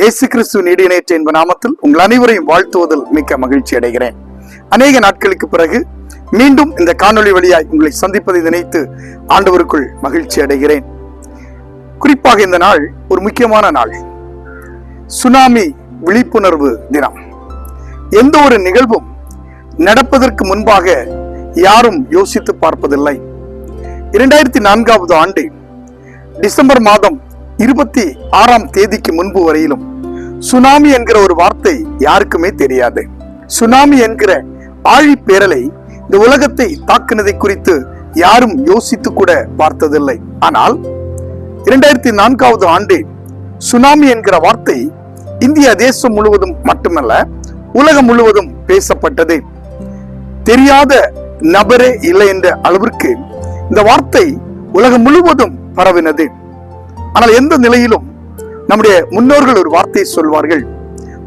இயேசு கிறிஸ்துவின் இடையினேற்ற என்ப நாமத்தில் உங்கள் அனைவரையும் வாழ்த்துவதில் மிக்க மகிழ்ச்சி அடைகிறேன். அநேக நாட்களுக்கு பிறகு மீண்டும் இந்த காணொளி வழியாய் உங்களை சந்திப்பதை நினைத்து ஆண்டவருக்குள் மகிழ்ச்சி அடைகிறேன். குறிப்பாக இந்த நாள் ஒரு முக்கியமான நாள். சுனாமி விழிப்புணர்வு தினம். எந்த ஒரு நிகழ்வும் நடப்பதற்கு முன்பாக யாரும் யோசித்து பார்ப்பதில்லை. இரண்டாயிரத்தி நான்காவது ஆண்டு டிசம்பர் மாதம் இருபத்தி ஆறாம் தேதிக்கு முன்பு வரையிலும் சுனாமி என்கிற ஒரு வார்த்தை யாருக்குமே தெரியாது. சுனாமி என்கிற ஆழி பேரலை இந்த உலகத்தை தாக்குனதை குறித்து யாரும் யோசித்து கூட பார்த்ததில்லை. ஆனால் இரண்டாயிரத்தி நான்காவது ஆண்டு சுனாமி என்கிற வார்த்தை இந்திய தேசம் முழுவதும் மட்டுமல்ல உலகம் முழுவதும் பேசப்பட்டது. தெரியாத நபரே இல்லை என்ற அளவிற்கு இந்த வார்த்தை உலகம் முழுவதும் பரவினது. ஆனால் எந்த நிலையிலும் நம்முடைய முன்னோர்கள் ஒரு வார்த்தை சொல்வார்கள்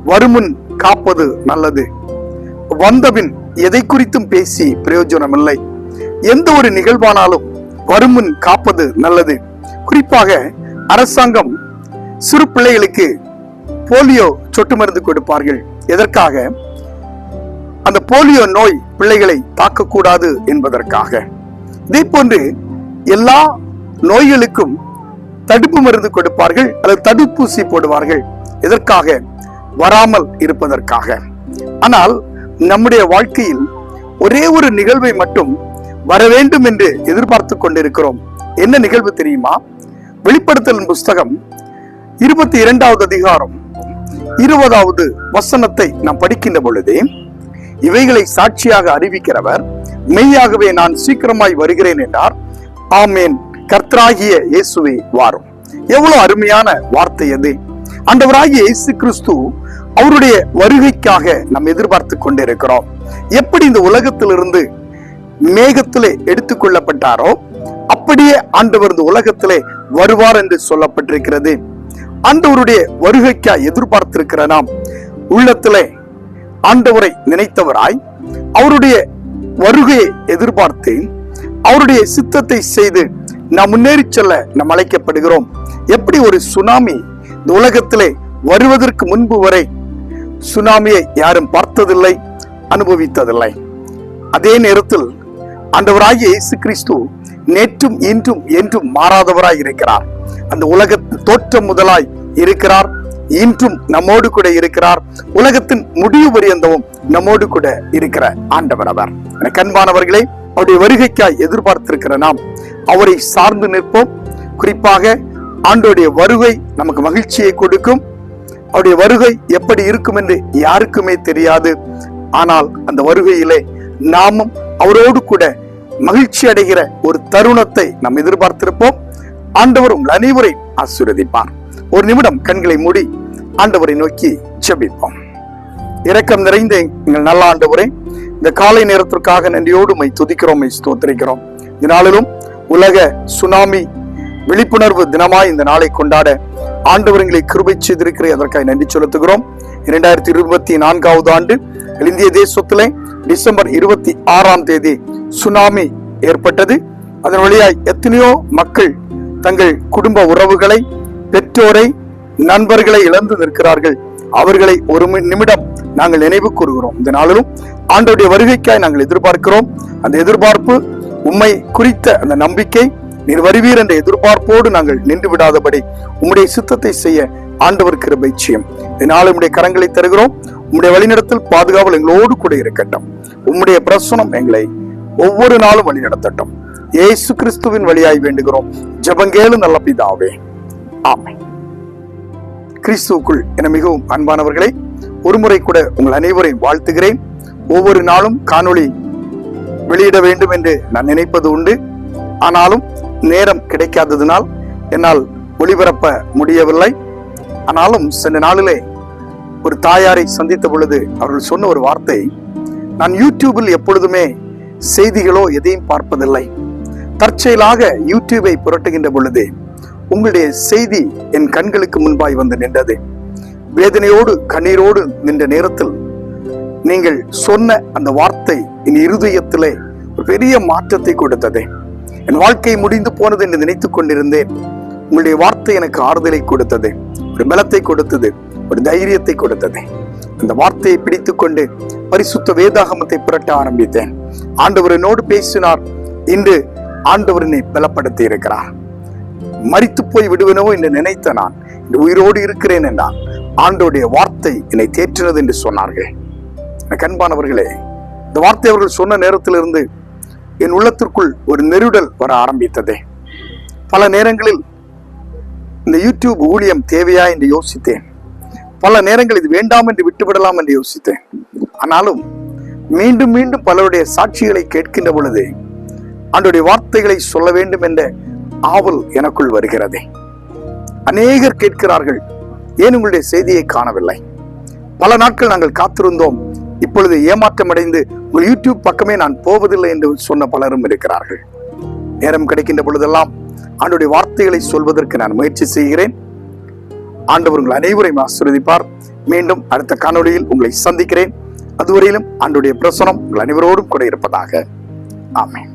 வருமுன் காப்பது நல்லது. வந்தபின் எதை குறித்தும் பேசி பிரயோஜனம் இல்லை எந்த ஒரு நிகழ்வானாலும் வருமுன் காப்பது நல்லது. குறிப்பாக அரசாங்கம் சிறு பிள்ளைகளுக்கு போலியோ சொட்டு மருந்து கொடுப்பார்கள். எதற்காக? அந்த போலியோ நோய் பிள்ளைகளை தாக்கக்கூடாது என்பதற்காக. இதே போன்று எல்லா நோய்களுக்கும் தடுப்பு மருந்து கொடுப்பார்கள் அல்லது தடுப்பூசி போடுவார்கள். எதற்காக வராமல் இருப்பதற்காக. ஆனால் நம்முடைய வாழ்க்கையில் ஒரே ஒரு நிகழ்வை மட்டும் வர வேண்டும் என்று எதிர்பார்த்து கொண்டிருக்கிறோம். என்ன நிகழ்வு தெரியுமா? வெளிப்படுத்தலின் புஸ்தகம் இருபத்தி இரண்டாவது அதிகாரம் இருபதாவது வசனத்தை நாம் படிக்கின்ற பொழுதே இவைகளை சாட்சியாக அறிவிக்கிறவர் மெய்யாகவே நான் சீக்கிரமாய் வருகிறேன் என்றார். ஆமேன். கர்த்தராகிய இயேசுவே வாரும். எவ்வளவு அருமையான வார்த்தை அது. ஆண்டவராகிய இயேசு கிறிஸ்து அவருடைய வருகைக்காக நாம் எதிர்பார்த்து கொண்டிருக்கிறோம். எப்படி இந்த உலகத்திலிருந்து மேகத்திலே எடுத்துக்கொள்ளப்பட்டாரோ அப்படியே ஆண்டவர் இந்த உலகத்திலே வருவார் என்று சொல்லப்பட்டிருக்கிறது. ஆண்டவருடைய வருகைக்காய் எதிர்பார்த்திருக்கிற நாம் உள்ளத்திலே ஆண்டவரை நினைத்தவராய் அவருடைய வருகையை எதிர்பார்த்து அவருடைய சித்தத்தை செய்து நாம் முன்னேறி செல்ல நாம் அழைக்கப்படுகிறோம். எப்படி ஒரு சுனாமி இந்த உலகத்திலே வருவதற்கு முன்பு வரை சுனாமியை யாரும் பார்த்ததில்லை அனுபவித்ததில்லை. அதே நேரத்தில் ஆண்டவராகிய இயேசு கிறிஸ்து நேற்றும் இன்றும் என்றும் மாறாதவராய் இருக்கிறார். அந்த உலக தோற்றம் முதலாய் இருக்கிறார் இன்றும் நம்மோடு கூட இருக்கிறார். உலகத்தின் முடிவு பரியந்தமும் நம்மோடு கூட இருக்கிற ஆண்டவர் அவர். கண்பானவர்களே அவருடைய வருகைக்காய் எதிர்பார்த்திருக்கிற நாம் அவரை சார்ந்து நிற்போம். குறிப்பாக ஆண்டோடைய வருகை நமக்கு மகிழ்ச்சியை கொடுக்கும். அவருடைய வருகை எப்படி இருக்கும் என்று யாருக்குமே தெரியாது. ஆனால் அந்த வருகையிலே நாமும் அவரோடு கூட மகிழ்ச்சி அடைகிற ஒரு தருணத்தை நாம் எதிர்பார்த்திருப்போம். ஆண்டவர் உங்கள் அனைவரை ஆசீர்வதிப்பார். ஒரு நிமிடம் கண்களை மூடி ஆண்டவரை நோக்கி ஜெபிப்போம். இரக்கம் நிறைந்த எங்கள் நல்ல ஆண்டவரே இந்த காலை நேரத்திற்காக நன்றியோடு மை துதிக்கிறோம் மை ஸ்தோத்திரிக்கிறோம். இந்த உலக சுனாமி விழிப்புணர்வு தினமாய் இந்த நாளை கொண்டாட ஆண்டவர்களை கிருபை செய்திருக்கிற அதற்காக நன்றி செலுத்துகிறோம். இரண்டாயிரத்தி இருபத்தி நான்காவது ஆண்டு இந்திய தேசத்திலே டிசம்பர் இருபத்தி ஆறாம் தேதி சுனாமி ஏற்பட்டது. அதன் வழியாய் எத்தனையோ மக்கள் தங்கள் குடும்ப உறவுகளை பெற்றோரை நண்பர்களை இழந்து நிற்கிறார்கள். அவர்களை ஒரு நிமிடம் நாங்கள் நினைவு கூறுகிறோம். இந்த நாளிலும் ஆண்டோடைய வருகைக்காய் நாங்கள் எதிர்பார்க்கிறோம். அந்த எதிர்பார்ப்பு உம்மை குறித்த அந்த நம்பிக்கை நீர் வருவீர் என்ற எதிர்பார்ப்போடு நாங்கள் நின்று விடாதபடி உம்முடைய சித்தத்தை செய்ய ஆண்டவர் கிருபை செய்யும். இதனால் உம்முடைய கரங்களை தருகிறோம். உம்முடைய வழிநடத்தல் பாதுகாவல் எங்களோடு கூட இருக்கட்டும். உம்முடைய பிரசனம் எங்களை ஒவ்வொரு நாளும் வழி நடத்தட்டும். இயேசு கிறிஸ்துவின் வழியாய் வேண்டுகிறோம். ஜபங்கேலு நல்ல பிதாவே. ஆமை கிறிஸ்துவுக்குள் என மிகவும் அன்பானவர்களே ஒருமுறை கூட உங்கள் அனைவரையும் வாழ்த்துகிறேன். ஒவ்வொரு நாளும் காணொளி வெளியிட வேண்டும் என்று நான் நினைப்பது உண்டு. ஆனாலும் நேரம் கிடைக்காததினால் என்னால் ஒளிபரப்ப முடியவில்லை. ஆனாலும் சென்ற நாளிலே ஒரு தாயாரை சந்தித்த பொழுது அவர்கள் சொன்ன ஒரு வார்த்தை நான் யூடியூபில் எப்பொழுதுமே செய்திகளோ எதையும் பார்ப்பதில்லை. தற்செயலாக யூடியூபை புரட்டுகின்ற பொழுது உங்களுடைய செய்தி என் கண்களுக்கு முன்பாய் வந்து நின்றது. வேதனையோடு கண்ணீரோடு நின்ற நேரத்தில் நீங்கள் சொன்ன அந்த வார்த்தை என் இருதயத்திலே ஒரு பெரிய மாற்றத்தை கொடுத்தது. என் வாழ்க்கை முடிந்து போனது என்று நினைத்துக் கொண்டிருந்தேன். உங்களுடைய வார்த்தை எனக்கு ஆறுதலை கொடுத்தது. ஒரு பலத்தை கொடுத்தது. ஒரு தைரியத்தை கொடுத்தது. அந்த வார்த்தையை பிடித்துக்கொண்டு பரிசுத்த வேதாகமத்தை புரட்ட ஆரம்பித்தேன். ஆண்டவரனோடு பேசினார். இன்று ஆண்டவரனை பலப்படுத்தி இருக்கிறார். மறித்து போய் விடுவனோ என்று நினைத்த நான் இந்த உயிரோடு இருக்கிறேன் என்றான். ஆண்டோடைய வார்த்தை என்னை தேற்றினது என்று சொன்னார்கள். கண்பானவர்களே இந்த வார்த்தை அவர்கள் சொன்ன நேரத்திலிருந்து என் உள்ளத்திற்குள் ஒரு நெருடல் வர ஆரம்பித்ததே. பல நேரங்களில் இந்த யூடியூப் ஊழியம் தேவையா என்று யோசித்தேன். பல நேரங்கள் இது வேண்டாம் என்று விட்டுவிடலாம் என்று யோசித்தேன். ஆனாலும் மீண்டும் மீண்டும் பலருடைய சாட்சிகளை கேட்கின்ற பொழுது அன்றைய வார்த்தைகளை சொல்ல வேண்டும் என்ற ஆவல் எனக்குள் வருகிறதே. அநேகர் கேட்கிறார்கள் ஏன் உங்களுடைய செய்தியை காணவில்லை? பல நாட்கள் நாங்கள் காத்திருந்தோம். இப்பொழுது ஏமாற்றமடைந்து உங்கள் யூடியூப் பக்கமே நான் போவதில்லை என்று சொன்ன பலரும் இருக்கிறார்கள். நேரம் கிடைக்கின்ற பொழுதெல்லாம் ஆண்டுடைய வார்த்தைகளை சொல்வதற்கு நான் முயற்சி செய்கிறேன். ஆண்டவர் உங்கள் அனைவரையும் ஆசிர்வதிப்பார். மீண்டும் அடுத்த காணொளியில் உங்களை சந்திக்கிறேன். அதுவரையிலும் ஆண்டுடைய பிரசனம் உங்கள் அனைவரோடும் கூட இருப்பதாக. ஆமேன்.